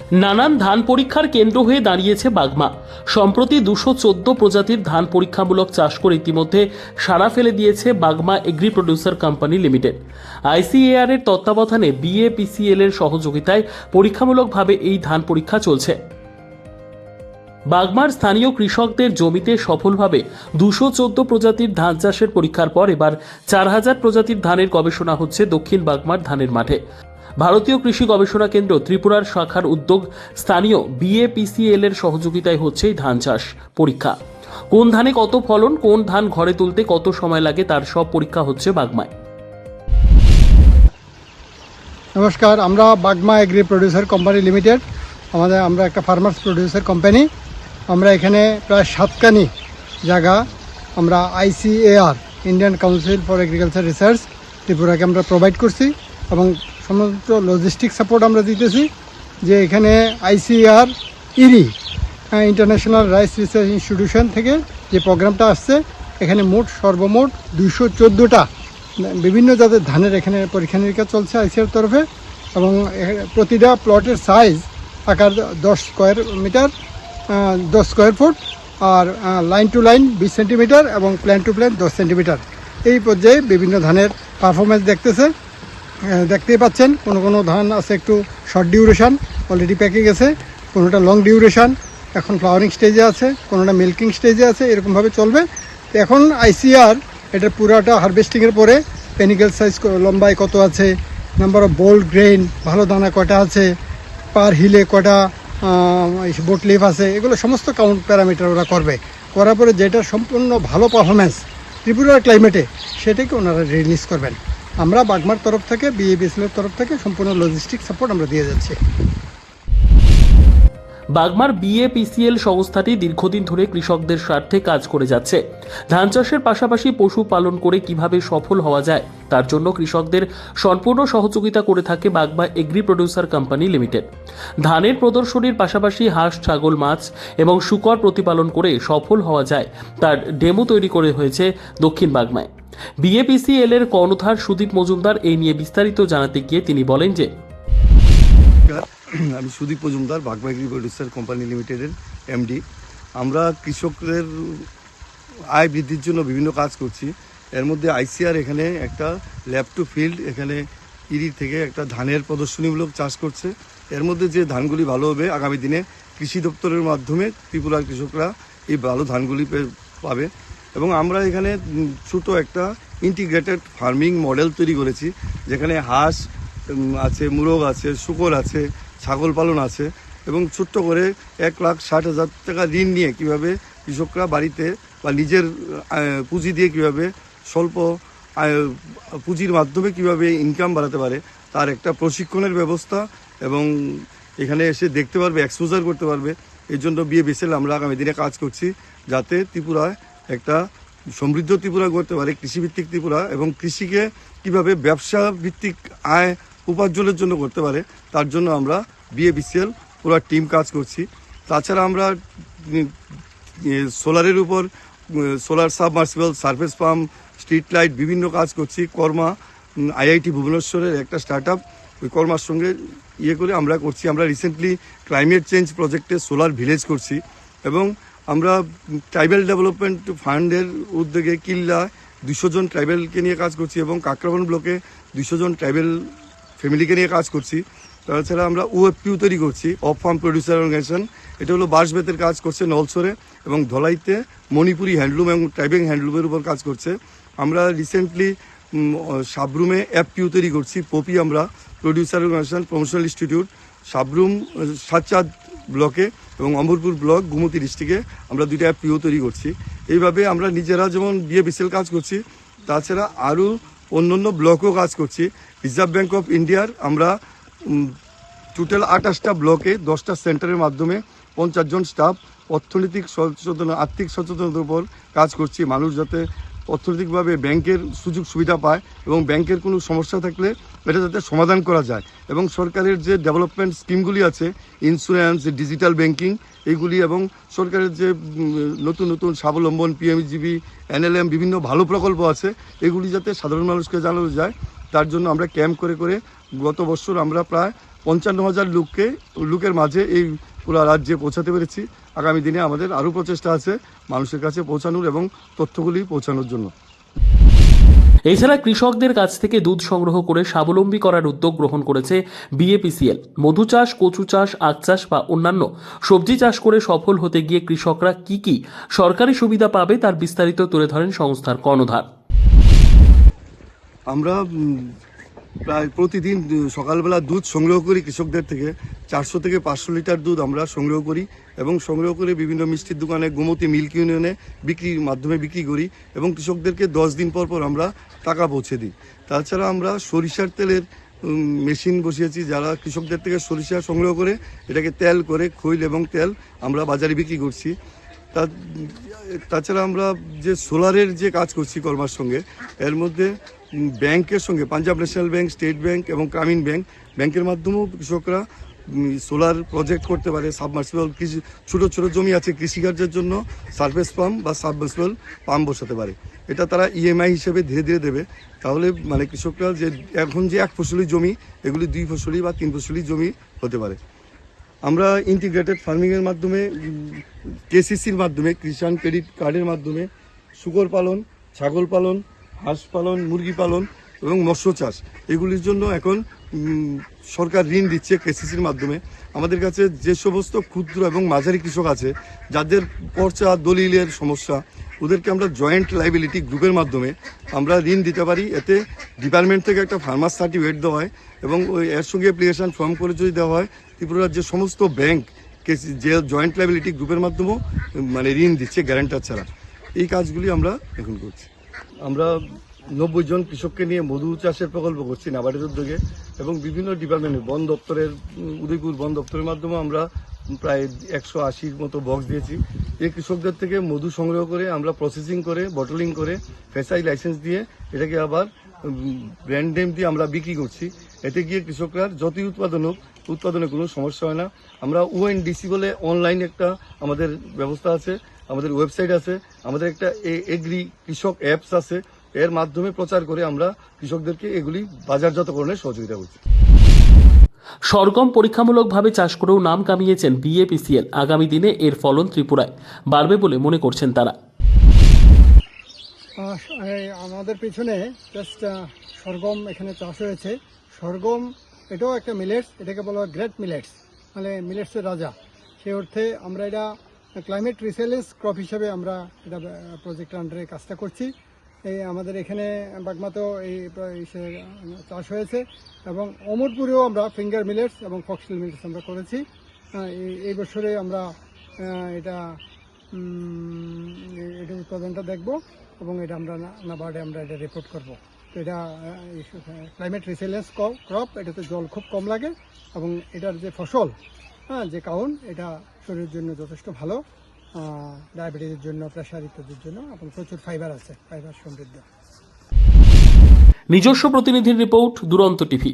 নানান ধান পরীক্ষার কেন্দ্র হয়ে দাঁড়িয়েছে বাগমা। সম্প্রতি দুশো চোদ্দ প্রজাতির ধান পরীক্ষামূলক চাষ করে ইতিমধ্যে সাড়া ফেলে দিয়েছে Bagma agri producer company limited. ICAR এর তত্ত্বাবধানে বিএপিসিএল এর সহযোগিতায় পরীক্ষামূলকভাবে এই ধান পরীক্ষা চলছে। বাগমার স্থানীয় কৃষকদের জমিতে সফলভাবে দুশো চোদ্দ প্রজাতির ধান চাষের পরীক্ষার পর এবার চার হাজার প্রজাতির ধানের গবেষণা হচ্ছে দক্ষিণ বাগমার ধানের মাঠে। ভারতীয় কৃষি গবেষণা কেন্দ্র ত্রিপুরার শাখার উদ্যোগ স্থানীয় বিএপিসিএল এর সহযোগিতায় হচ্ছে ধান চাষ পরীক্ষা। কোন ধানে কত ফলন, কোন ধান ঘরে তুলতে কত সময় লাগে তার সব পরীক্ষা হচ্ছে বাগমায়। নমস্কার, আমরা Bagma agri producer company limited আমাদের, আমরা একটা ফার্মার্স প্রডিউসার কোম্পানি আমরা এখানে প্রায় সাতকানি জায়গা আমরা ICAR Indian council for agriculture research ত্রিপুরাকে আমরা প্রোভাইড করছি এবং সমস্ত লজিস্টিক সাপোর্ট আমরা দিতেছি, যে এখানে আইসিআর ইরি ইন্টারন্যাশনাল রাইস রিসার্চ ইনস্টিটিউশন থেকে যে প্রোগ্রামটা আসছে, এখানে মোট সর্বমোট দুইশো চোদ্দোটা, বিভিন্ন জাতের ধানের এখানে পরীক্ষা নিরীক্ষা চলছে আইসিআর তরফে, এবং প্রতিটা প্লটের সাইজ আকার দশ স্কোয়ার মিটার দশ স্কোয়ার ফুট আর লাইন টু লাইন বিশ সেন্টিমিটার এবং প্ল্যান টু প্ল্যান দশ সেন্টিমিটার এই পর্যায়ে বিভিন্ন ধানের পারফরমেন্স দেখতেছে। দেখতেই পাচ্ছেন, কোনো কোনো ধান আছে একটু শর্ট ডিউরেশন অলরেডি প্যাকে গেছে, কোনোটা লং ডিউরেশন এখন ফ্লাওয়ারিং স্টেজে আছে, কোনোটা মিল্কিং স্টেজে আছে, এরকমভাবে চলবে। তো এখন আইসিআর এটা পুরাটা হারভেস্টিংয়ের পরে পেনিক্যাল সাইজ লম্বায় কত আছে নাম্বার অফ বোল্ড গ্রেইন ভালো দানা কটা আছে পার হিলে কটা বোট লিভ আছে, এগুলো সমস্ত কাউন্ট প্যারামিটার ওরা করবে। করার পরে যেটা সম্পূর্ণ ভালো পারফরমেন্স ত্রিপুরার ক্লাইমেটে সেটাকে ওনারা রিলিজ করবেন। আমরা বাগমার তরফ থেকে, বিএবিএসএলের তরফ থেকে সম্পূর্ণ লজিস্টিক সাপোর্ট আমরা দিয়ে যাচ্ছি। বাগমার বিএপিসিএল সংস্থাটি দীর্ঘদিন ধরে কৃষকদের স্বার্থে কাজ করে যাচ্ছে। ধান চাষের পাশাপাশি পশু পালন করে কীভাবে সফল হওয়া যায়, তার জন্য কৃষকদের সম্পূর্ণ সহযোগিতা করে থাকে Bagma agri producer company limited ধানের প্রদর্শনীর পাশাপাশি হাঁস, ছাগল, মাছ এবং শুকর প্রতিপালন করে সফল হওয়া যায়, তার ডেমো তৈরি করে হয়েছে দক্ষিণ বাগমায়। বিএপিসিএল এর কর্ণধার সুদীপ মজুমদার এই নিয়ে বিস্তারিত জানাতে গিয়ে তিনি বলেন যে আমি সুদীপ মজুমদার বাগমা প্রডিউসার কোম্পানি লিমিটেডের এমডি। আমরা কৃষকদের আয় বৃদ্ধির জন্য বিভিন্ন কাজ করছি। এর মধ্যে আইসিআর এখানে একটা ল্যাব টু ফিল্ড, এখানে ইরি থেকে একটা ধানের প্রদর্শনীমূলক চাষ করছে। এর মধ্যে যে ধানগুলি ভালো হবে, আগামী দিনে কৃষি দপ্তরের মাধ্যমে ত্রিপুরার কৃষকরা এই ভালো ধানগুলি পাবে। এবং আমরা এখানে ছোট একটা ইন্টিগ্রেটেড ফার্মিং মডেল তৈরি করেছি, যেখানে হাঁস আছে, মুরগ আছে, শুকর আছে, ছাগল পালন আছে এবং ছোট্ট করে এক লাখ ষাট হাজার টাকা ঋণ নিয়ে কীভাবে কৃষকরা বাড়িতে বা নিজের পুঁজি দিয়ে কীভাবে স্বল্প পুঁজির মাধ্যমে কীভাবে ইনকাম বাড়াতে পারে, তার একটা প্রশিক্ষণের ব্যবস্থা এবং এখানে এসে দেখতে পারবে এক্সপোজার করতে পারবে। এর জন্য বিয়ে বিসেল আমরা আগামী দিনে কাজ করছি, যাতে ত্রিপুরায় একটা সমৃদ্ধ ত্রিপুরা করতে পারে, কৃষিভিত্তিক ত্রিপুরা, এবং কৃষিকে কীভাবে ব্যবসা ভিত্তিক আয় উপার্জনের জন্য করতে পারে, তার জন্য আমরা বিএবিসিএল পুরো টিম কাজ করছি। তাছাড়া আমরা সোলারের উপর solar submersible surface pump street light বিভিন্ন কাজ করছি। কর্মা আইআইটি ভুবনেশ্বরের একটা স্টার্ট আপ ওই কর্মার সঙ্গে ইয়ে করে আমরা করছি। আমরা রিসেন্টলি ক্লাইমেট চেঞ্জ প্রজেক্টে সোলার ভিলেজ করছি, এবং আমরা ট্রাইবেল ডেভেলপমেন্ট ফান্ডের উদ্যোগে কিল্লা দুশো জন ট্রাইবেলকে নিয়ে কাজ করছি এবং কাকরাবন ব্লকে দুশো জন ট্রাইবেল ফ্যামিলিকে নিয়ে কাজ করছি। তাছাড়া আমরা ওএফপিউ তৈরি করছি অফ ফার্ম প্রডিউসার অর্গানাইজেশন এটা হলো বাঁশবেতের কাজ করছে নলসরে এবং ধলাইতে মণিপুরি হ্যান্ডলুম এবং ট্রাইবেল হ্যান্ডলুমের উপর কাজ করছে। আমরা রিসেন্টলি সাবরুমে অ্যাপপিউ তৈরি করছি পপি আমরা producer organisation promotional institute Sabroom uh, Satchand ব্লকে এবং অমরপুর ব্লক গুমতি ডিস্ট্রিক্টে আমরা দুইটা অ্যাপপিও তৈরি করছি। এইভাবে আমরা নিজেরা যেমন বিয়ে বিসেল কাজ করছি, তাছাড়া আরও অন্যান্য ব্লকও কাজ করছি। রিজার্ভ ব্যাঙ্ক অফ ইন্ডিয়ার আমরা টোটাল আঠাশটা ব্লকে দশটা সেন্টারের মাধ্যমে পঞ্চাশ জন স্টাফ অর্থনৈতিক সচেতন, আর্থিক সচেতনতার উপর কাজ করছি। মানুষ যাতে অর্থনৈতিকভাবে ব্যাংকের সুযোগ সুবিধা পায় এবং ব্যাংকের কোনো সমস্যা থাকলে এটা যাতে সমাধান করা যায়। এবং সরকারের যে ডেভেলপমেন্ট স্কিমগুলি আছে, ইন্স্যুরেন্স, ডিজিটাল ব্যাংকিং এইগুলি এবং সরকারের যে নতুন নতুন স্বাবলম্বন পিএমজিবি এনএলএম বিভিন্ন ভালো প্রকল্প আছে, এগুলি যাতে সাধারণ মানুষকে জানানো যায়। তার জন্য আমরা ক্যাম্প করে করে গত বছর আমরা প্রায় পঞ্চান্ন হাজার লোককে, লোকের মাঝে এই পুরো রাজ্যে পৌঁছাতে পেরেছি। আগামী দিনে আমাদের আরও প্রচেষ্টা আছে মানুষের কাছে পৌঁছানোর এবং তথ্যগুলি পৌঁছানোর জন্য। এছাড়া কৃষকদের কাছ থেকে দুধ সংগ্রহ করে স্বাবলম্বী করার উদ্যোগ গ্রহণ করেছে বিএপিসিএল। মধু চাষ কচু চাষ আখ চাষ বা অন্যান্য সবজি চাষ করে সফল হতে গিয়ে কৃষকরা কি কি সরকারি সুবিধা পাবে তার বিস্তারিত তুলে ধরেন সংস্থার কর্ণধার। আমরা প্রায় প্রতিদিন সকালবেলা দুধ সংগ্রহ করি কৃষকদের থেকে। চারশো থেকে পাঁচশো লিটার দুধ আমরা সংগ্রহ করি এবং সংগ্রহ করে বিভিন্ন মিষ্টির দোকানে, গোমতী মিল্ক ইউনিয়নে বিক্রির মাধ্যমে বিক্রি করি এবং কৃষকদেরকে দশ দিন পর পর আমরা টাকা পৌঁছে দিই। তাছাড়া আমরা সরিষার তেলের মেশিন বসিয়েছি যারা কৃষকদের থেকে সরিষা সংগ্রহ করে, এটাকে তেল করে, খৈল এবং তেল আমরা বাজারে বিক্রি করছি। তা, তাছাড়া আমরা যে সোলারের যে কাজ করছি কর্মার সঙ্গে, এর মধ্যে ব্যাংকের সঙ্গে, Punjab national bank, state bank এবং গ্রামীণ ব্যাংক, ব্যাংকের মাধ্যমেও কৃষকরা সোলার প্রজেক্ট করতে পারে, সাবমার্সিবল কৃষি, ছোটো ছোটো জমি আছে কৃষিকার্যের জন্য, সার্ফেস পাম্প বা সাবমার্সিবল পাম্প বসাতে পারে। এটা তারা ইএমআই হিসেবে ধীরে ধীরে দেবে। তাহলে মানে কৃষকরা যে, এখন যে এক ফসলি জমি, এগুলি দুই ফসলি বা তিন ফসলি জমি হতে পারে। আমরা ইন্টিগ্রেটেড ফার্মিংয়ের মাধ্যমে কেসিসির মাধ্যমে, কিষাণ ক্রেডিট কার্ডের মাধ্যমে, শুকর পালন, ছাগল পালন, হাঁস পালন, মুরগি পালন এবং মৎস্য চাষ। এগুলির জন্য এখন সরকার ঋণ দিচ্ছে কেসিসির মাধ্যমে। আমাদের কাছে যে সমস্ত ক্ষুদ্র এবং মাঝারি কৃষক আছে, যাদের পর্চা দলিলের সমস্যা, ওদেরকে আমরা জয়েন্ট লাইবিলিটি গ্রুপের মাধ্যমে আমরা ঋণ দিতে পারি। এতে ডিপার্টমেন্ট থেকে একটা ফার্মার সার্টিফিকেট দেওয়া হয় এবং ওই এর সঙ্গে অ্যাপ্লিকেশন ফর্ম করে যদি দেওয়া হয় ত্রিপুরার যে সমস্ত ব্যাংক যে জয়েন্ট লাইবিলিটি গ্রুপের মাধ্যমেও মানে ঋণ দিচ্ছে গ্যারান্টার ছাড়া। এই কাজগুলি আমরা এখন করছি। আমরা নব্বই জন কৃষককে নিয়ে মধু চাষের প্রকল্প করছি, নাবার্ডের উদ্যোগে, এবং বিভিন্ন ডিপার্টমেন্টে বন দপ্তরের, উদয়পুর বন দপ্তরের মাধ্যমে আমরা প্রায় একশো আশির মতো বক্স দিয়েছি। এই কৃষকদের থেকে মধু সংগ্রহ করে, আমরা প্রসেসিং করে বটলিং করে ফেসাই লাইসেন্স দিয়ে এটাকে আবার ব্র্যান্ড নেম দিয়ে আমরা বিক্রি করছি। এতে গিয়ে কৃষকরা যতই উৎপাদন হোক, উৎপাদনে কোনো সমস্যা হয় না। আমরা ওএনডিসি বলে অনলাইন একটা আমাদের ব্যবস্থা আছে, আমাদের ওয়েবসাইট আছে, আমাদের একটা এগ্রি কৃষক অ্যাপস আছে। এর মাধ্যমে প্রচার করে আমরা কৃষকদেরকে এগুলি বাজারজাতকরণের সহযোগিতা করছি। সরগম পরীক্ষামূলকভাবে চাষ করেও নাম কামিয়েছেন বিএপিসিএল আগামী দিনে এর ফলন ত্রিপুরায় বাড়বে বলে মনে করছেন তারা। আমাদের পিছনে জাস্ট সরগম এখানে চাষ হয়েছে। সরগম, এটাও একটা মিলেটস এটাকে বলা হয় গ্রেট মিলেটস মানে মিলেটসের রাজা। সেই অর্থে আমরা এটা ক্লাইমেট রিসেলেন্স ক্রপ হিসেবে আমরা এটা প্রজেক্টের আন্ডারে কাজটা করছি। এই আমাদের এখানে বাগমাতেও এই চাষ হয়েছে এবং অমরপুরেও আমরা ফিঙ্গার মিলেটস এবং ফক্সিল মিলেটস আমরা করেছি। এই- বছরে আমরা এটা এটা উৎপাদনটা দেখব। এবং এটা আমরা নাবার্ডে আমরা এটা রিপোর্ট করব। তো এটা ক্লাইমেট রিসিলেন্স ক্রপ এটাতে জল খুব কম লাগে এবং এটার যে ফসল হ্যাঁ যে কাউন, এটা শরীরের জন্য যথেষ্ট ভালো ডায়াবেটিসের জন্য প্রেশার ইত্যাদির জন্য, এবং প্রচুর ফাইবার আছে ফাইবার সমৃদ্ধ। নিজস্ব প্রতিনিধির রিপোর্ট দুরন্ত টিভি।